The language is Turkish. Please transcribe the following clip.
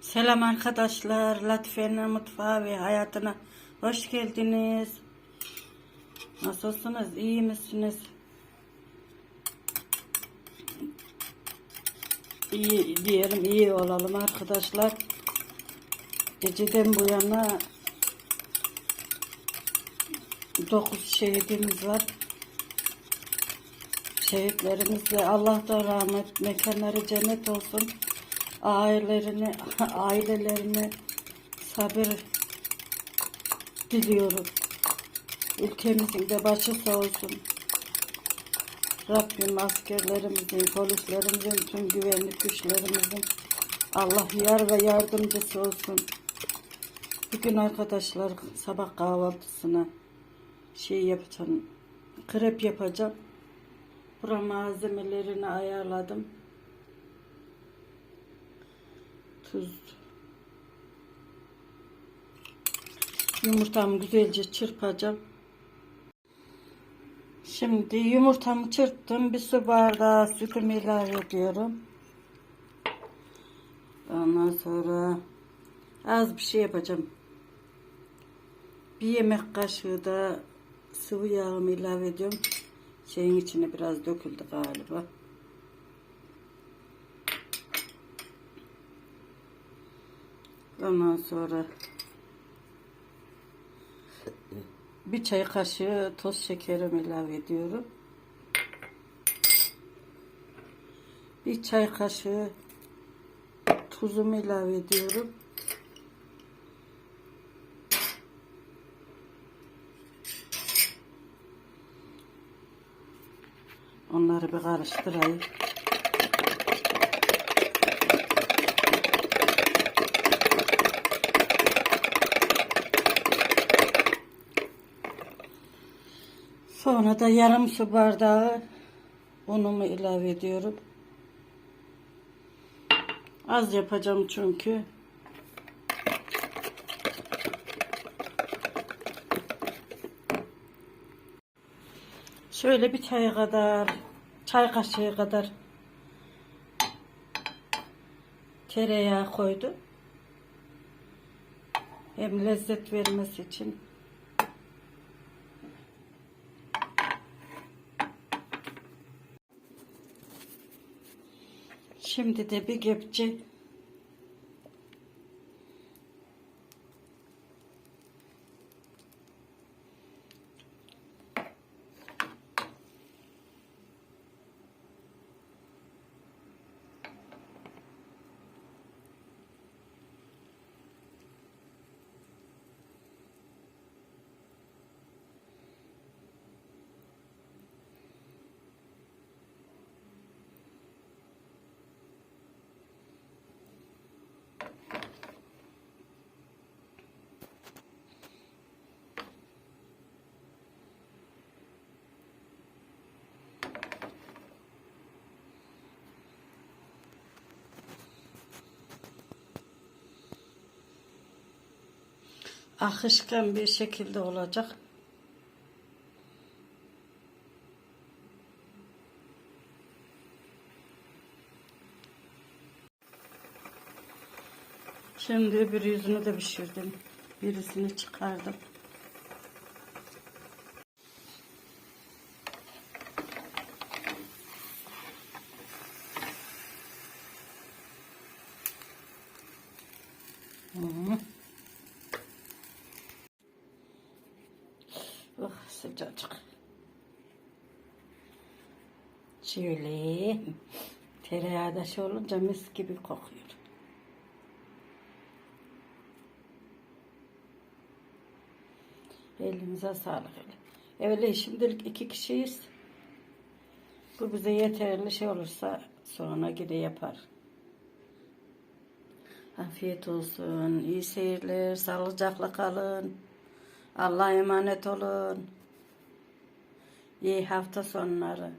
Selam arkadaşlar. Latife'nin mutfağı ve hayatına hoş geldiniz. Nasılsınız? İyi misiniz? İyi diyelim, iyi olalım arkadaşlar. Geceden bu yana 9 şehidimiz var. Şehitlerimizle Allah da rahmet, mekanları cennet olsun. Ailelerini, ailelerine sabır diliyorum. Ülkemizin de başı sağ olsun. Rabbim askerlerimizin, polislerimizin, tüm güvenlik güçlerimizin Allah yar ve yardımcısı olsun. Bugün arkadaşlar sabah kahvaltısına şey yapacağım. Krep yapacağım. Bura malzemelerini ayarladım. Tuz. Yumurtamı güzelce çırpacağım. Şimdi yumurtamı çırptım. Bir su bardağı sütümü ilave ediyorum. Ondan sonra az bir şey yapacağım. Bir yemek kaşığı da sıvı yağımı ilave ediyorum. Şeyin içine biraz döküldü galiba. Ondan sonra bir çay kaşığı toz şekerimi ilave ediyorum. Bir çay kaşığı tuzumu ilave ediyorum. Onları bir karıştırayım. Sonra da yarım su bardağı unumu ilave ediyorum. Az yapacağım çünkü. Şöyle bir çay kadar, çay kaşığı kadar tereyağı koydum. Hem lezzet vermesi için. Şimdi de bir kepçe akışkan bir şekilde olacak. Şimdi öbür yüzünü de pişirdim. Birisini çıkardım. Oh sıcacık. Şöyle tereyağı da şey olunca mis gibi kokuyor. Elinize sağlık öyle. Öyle şimdilik iki kişiyiz. Bu bize yeterli şey olursa sonra yine yapar. Afiyet olsun. iyi seyirler. Sağlıcakla kalın. Allah'a emanet olun. İyi hafta sonları.